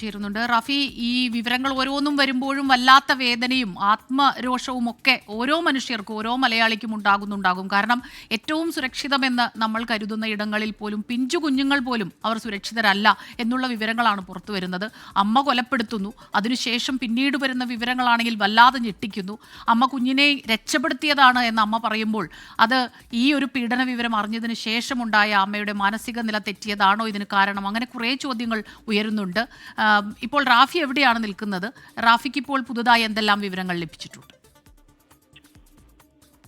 ചേരുന്നുണ്ട് റാഫി ഈ വിവരങ്ങൾ ഓരോന്നും വരുമ്പോഴും വല്ലാത്ത വേദനയും ആത്മരോഷവും ഒക്കെ ഓരോ മനുഷ്യർക്കും ഓരോ മലയാളിക്കും ഉണ്ടാകുന്നുണ്ടാകും. കാരണം ഏറ്റവും സുരക്ഷിതമെന്ന് നമ്മൾ കരുതുന്ന ഇടങ്ങളിൽ പോലും പിഞ്ചു കുഞ്ഞുങ്ങൾ പോലും അവർ സുരക്ഷിതരല്ല എന്നുള്ള വിവരങ്ങളാണ് പുറത്തു വരുന്നത്. അമ്മ കൊലപ്പെടുത്തുന്നു. അതിനുശേഷം പിന്നീട് വരുന്ന വിവരങ്ങളാണെങ്കിൽ വല്ലാതെ ഞെട്ടിക്കുന്നു. അമ്മ കുഞ്ഞിനെ രക്ഷപ്പെടുത്തിയതാണ് എന്ന് അമ്മ പറയുമ്പോൾ അത് ഈ ഒരു പീഡന വിവരം അറിഞ്ഞതിന് ശേഷമുണ്ടായ അമ്മയുടെ മാനസിക നില തെറ്റിയതാണോ ഇതിന് കാരണം? അങ്ങനെ കുറേ ചോദ്യങ്ങൾ ഉയരുന്നുണ്ട്. ഇപ്പോൾ റാഫി എവിടെയാണ് നിൽക്കുന്നത്? റാഫിക്ക് ഇപ്പോൾ പുതുതായി എന്തെല്ലാം വിവരങ്ങൾ ലഭിച്ചിട്ടുണ്ട്?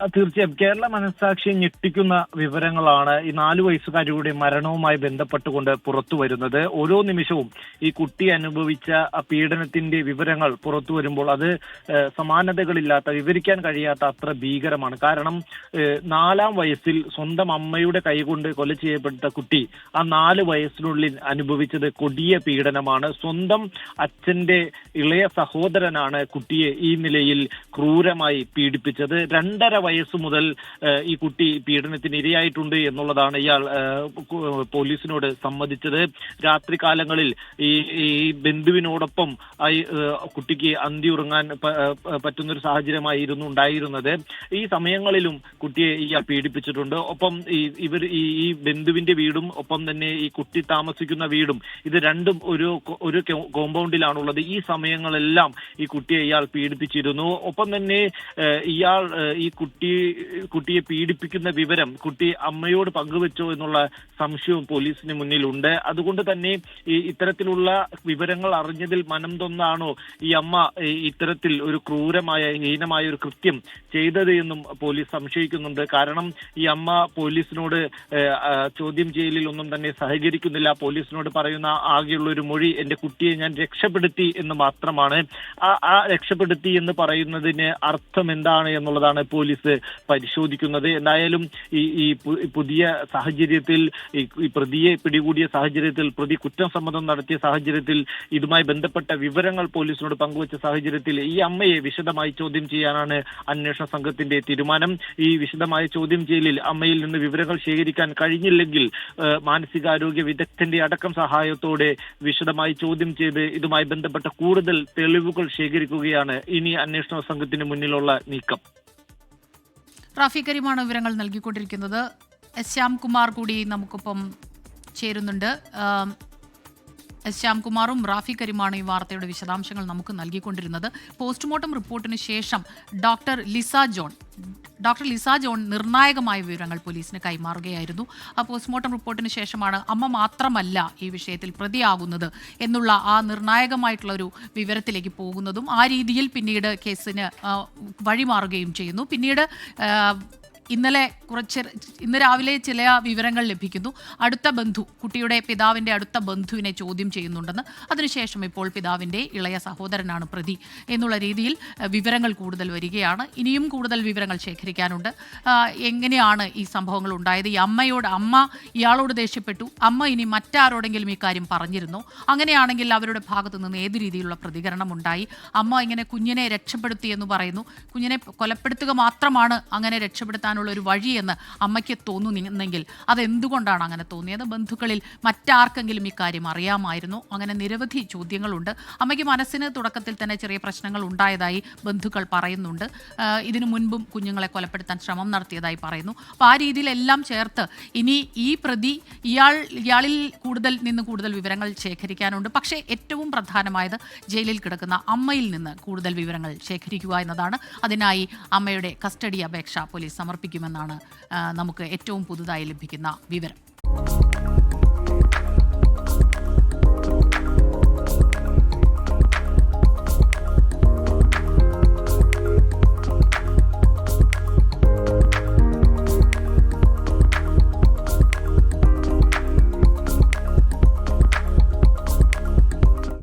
തീർച്ചയായും. കേരള മനസാക്ഷി ഞെട്ടിക്കുന്ന വിവരങ്ങളാണ് ഈ നാലു വയസ്സുകാരിയുടെ മരണവുമായി ബന്ധപ്പെട്ടുകൊണ്ട് പുറത്തു വരുന്നത്. ഓരോ നിമിഷവും ഈ കുട്ടി അനുഭവിച്ച പീഡനത്തിന്റെ വിവരങ്ങൾ പുറത്തു വരുമ്പോൾ അത് സമാനതകളില്ലാത്ത വിവരിക്കാൻ കഴിയാത്ത അത്ര ഭീകരമാണ്. കാരണം നാലാം വയസ്സിൽ സ്വന്തം അമ്മയുടെ കൈകൊണ്ട് കൊല ചെയ്യപ്പെട്ട കുട്ടി ആ നാല് വയസ്സിനുള്ളിൽ അനുഭവിച്ചത് കൊടിയ പീഡനമാണ്. സ്വന്തം അച്ഛന്റെ ഇളയ സഹോദരനാണ് കുട്ടിയെ ഈ നിലയിൽ ക്രൂരമായി പീഡിപ്പിച്ചത്. രണ്ടര വയസ്സ് മുതൽ ഈ കുട്ടി പീഡനത്തിന് ഇരയായിട്ടുണ്ട് എന്നുള്ളതാണ് ഇയാൾ പോലീസിനോട് സമ്മതിച്ചത്. രാത്രി കാലങ്ങളിൽ ഈ ഈ ബന്ധുവിനോടൊപ്പം കുട്ടിക്ക് അന്തി ഉറങ്ങാൻ പറ്റുന്നൊരു സാഹചര്യമായിരുന്നു ഉണ്ടായിരുന്നത്. ഈ സമയങ്ങളിലും കുട്ടിയെ ഇയാൾ പീഡിപ്പിച്ചിട്ടുണ്ട്. ഒപ്പം ഈ ഇവർ ഈ ഈ ബന്ധുവിന്റെ വീടും ഒപ്പം തന്നെ ഈ കുട്ടി താമസിക്കുന്ന വീടും ഇത് രണ്ടും ഒരു ഒരു കോമ്പൗണ്ടിലാണുള്ളത്. ഈ സമയങ്ങളെല്ലാം ഈ കുട്ടിയെ ഇയാൾ പീഡിപ്പിച്ചിരുന്നു. ഒപ്പം തന്നെ ഇയാൾ ഈ കുട്ടി കുട്ടിയെ പീഡിപ്പിക്കുന്ന വിവരം കുട്ടി അമ്മയോട് പങ്കുവെച്ചോ എന്നുള്ള സംശയവും പോലീസിന് മുന്നിലുണ്ട്. അതുകൊണ്ട് തന്നെ ഈ ഇത്തരത്തിലുള്ള വിവരങ്ങൾ അറിഞ്ഞതിൽ മനം തൊന്നാണോ ഈ അമ്മ ഇത്തരത്തിൽ ഒരു ക്രൂരമായ ഹീനമായ ഒരു കൃത്യം ചെയ്തത് എന്നും പോലീസ് സംശയിക്കുന്നുണ്ട്. കാരണം ഈ അമ്മ പോലീസിനോട് ചോദ്യം ചെയ്യലിൽ ഒന്നും തന്നെ സഹകരിക്കുന്നില്ല. പോലീസിനോട് പറയുന്ന ആകെയുള്ള ഒരു മൊഴി എന്റെ കുട്ടിയെ ഞാൻ രക്ഷപ്പെടുത്തി എന്ന് മാത്രമാണ്. ആ രക്ഷപ്പെടുത്തി എന്ന് പറയുന്നതിന് അർത്ഥം എന്താണ് എന്നുള്ളതാണ് പോലീസ് പരിശോധിക്കുന്നത്. എന്തായാലും ഈ ഈ പുതിയ സാഹചര്യത്തിൽ ഈ പ്രതിയെ പിടികൂടിയ സാഹചര്യത്തിൽ പ്രതി കുറ്റം സംബന്ധം നടത്തിയ സാഹചര്യത്തിൽ ഇതുമായി ബന്ധപ്പെട്ട വിവരങ്ങൾ പോലീസിനോട് പങ്കുവച്ച സാഹചര്യത്തിൽ ഈ അമ്മയെ വിശദമായി ചോദ്യം ചെയ്യാനാണ് അന്വേഷണ സംഘത്തിന്റെ തീരുമാനം. ഈ വിശദമായ ചോദ്യം ചെയ്യലിൽ അമ്മയിൽ നിന്ന് വിവരങ്ങൾ ശേഖരിക്കാൻ കഴിഞ്ഞില്ലെങ്കിൽ മാനസികാരോഗ്യ വിദഗ്ധന്റെ അടക്കം സഹായത്തോടെ വിശദമായി ചോദ്യം ചെയ്ത് ഇതുമായി ബന്ധപ്പെട്ട കൂടുതൽ തെളിവുകൾ ശേഖരിക്കുകയാണ് ഇനി അന്വേഷണ സംഘത്തിന് മുന്നിലുള്ള നീക്കം. റാഫി കരീമാണ് വിവരങ്ങൾ നൽകിക്കൊണ്ടിരിക്കുന്നത്. ശ്യാംകുമാർ കൂടി നമുക്കൊപ്പം ചേരുന്നുണ്ട്. എസ് ശ്യാംകുമാറും റാഫി കരീമാണ് ഈ വാർത്തയുടെ വിശദാംശങ്ങൾ നമുക്ക് നൽകിക്കൊണ്ടിരുന്നത്. പോസ്റ്റ്മോർട്ടം റിപ്പോർട്ടിന് ശേഷം doctor Lisa John doctor Lisa John നിർണായകമായ വിവരങ്ങൾ പോലീസിന് കൈമാറുകയായിരുന്നു. ആ പോസ്റ്റ്മോർട്ടം റിപ്പോർട്ടിന് ശേഷമാണ് അമ്മ മാത്രമല്ല ഈ വിഷയത്തിൽ പ്രതിയാകുന്നത് എന്നുള്ള ആ നിർണായകമായിട്ടുള്ള ഒരു വിവരത്തിലേക്ക് പോകുന്നതും ആ രീതിയിൽ പിന്നീട് കേസിന് വഴിമാറുകയും ചെയ്യുന്നു. പിന്നീട് ഇന്നലെ കുറച്ച് ഇന്ന് രാവിലെ ചില വിവരങ്ങൾ ലഭിക്കുന്നു. അടുത്ത ബന്ധു കുട്ടിയുടെ പിതാവിന്റെ അടുത്ത ബന്ധുവിനെ ചോദ്യം ചെയ്യുന്നുണ്ടെന്ന്. അതിനുശേഷം ഇപ്പോൾ പിതാവിന്റെ ഇളയ സഹോദരനാണ് പ്രതി എന്നുള്ള രീതിയിൽ വിവരങ്ങൾ കൂടുതൽ വരികയാണ്. ഇനിയും കൂടുതൽ വിവരങ്ങൾ ശേഖരിക്കാനുണ്ട്. എങ്ങനെയാണ് ഈ സംഭവങ്ങൾ ഉണ്ടായത്? ഈ അമ്മയോട് അമ്മ ഇയാളോട് ദേഷ്യപ്പെട്ടു. അമ്മ ഇനി മറ്റാരോടെങ്കിലും ഈ കാര്യം പറഞ്ഞിരുന്നു? അങ്ങനെയാണെങ്കിൽ അവരുടെ ഭാഗത്തു നിന്ന് ഏത് രീതിയിലുള്ള പ്രതികരണം ഉണ്ടായി? അമ്മ ഇങ്ങനെ കുഞ്ഞിനെ രക്ഷപ്പെടുത്തി എന്ന് പറയുന്നു. കുഞ്ഞിനെ കൊലപ്പെടുത്തുക മാത്രമാണ് അങ്ങനെ രക്ഷപ്പെടുത്താനുള്ള ഒരു വഴിയെന്ന് അമ്മയ്ക്ക് തോന്നുന്നെങ്കിൽ അതെന്തുകൊണ്ടാണ് അങ്ങനെ തോന്നിയത്? ബന്ധുക്കളിൽ മറ്റാർക്കെങ്കിലും ഇക്കാര്യം അറിയാമായിരുന്നു? അങ്ങനെ നിരവധി ചോദ്യങ്ങളുണ്ട്. അമ്മയ്ക്ക് മനസ്സിന് തുടക്കത്തിൽ തന്നെ ചെറിയ പ്രശ്നങ്ങൾ ഉണ്ടായതായി ബന്ധുക്കൾ പറയുന്നുണ്ട്. ഇതിനു മുൻപും കുഞ്ഞുങ്ങളെ കൊലപ്പെടുത്താൻ ശ്രമം നടത്തിയതായി പറയുന്നു. അപ്പോൾ ആ രീതിയിലെല്ലാം ചേർത്ത് ഇനി ഈ പ്രതി ഇയാൾ ഇയാളിൽ കൂടുതൽ നിന്ന് കൂടുതൽ വിവരങ്ങൾ ശേഖരിക്കാനുണ്ട്. പക്ഷേ ഏറ്റവും പ്രധാനമായത് ജയിലിൽ കിടക്കുന്ന അമ്മയിൽ നിന്ന് കൂടുതൽ വിവരങ്ങൾ ശേഖരിക്കുക എന്നതാണ്. അതിനായി അമ്മയുടെ കസ്റ്റഡി അപേക്ഷ പോലീസ് സമർപ്പിക്കുമെന്നാണ് നമുക്ക് ഏറ്റവും പുതുതായി ലഭിക്കുന്ന വിവരം.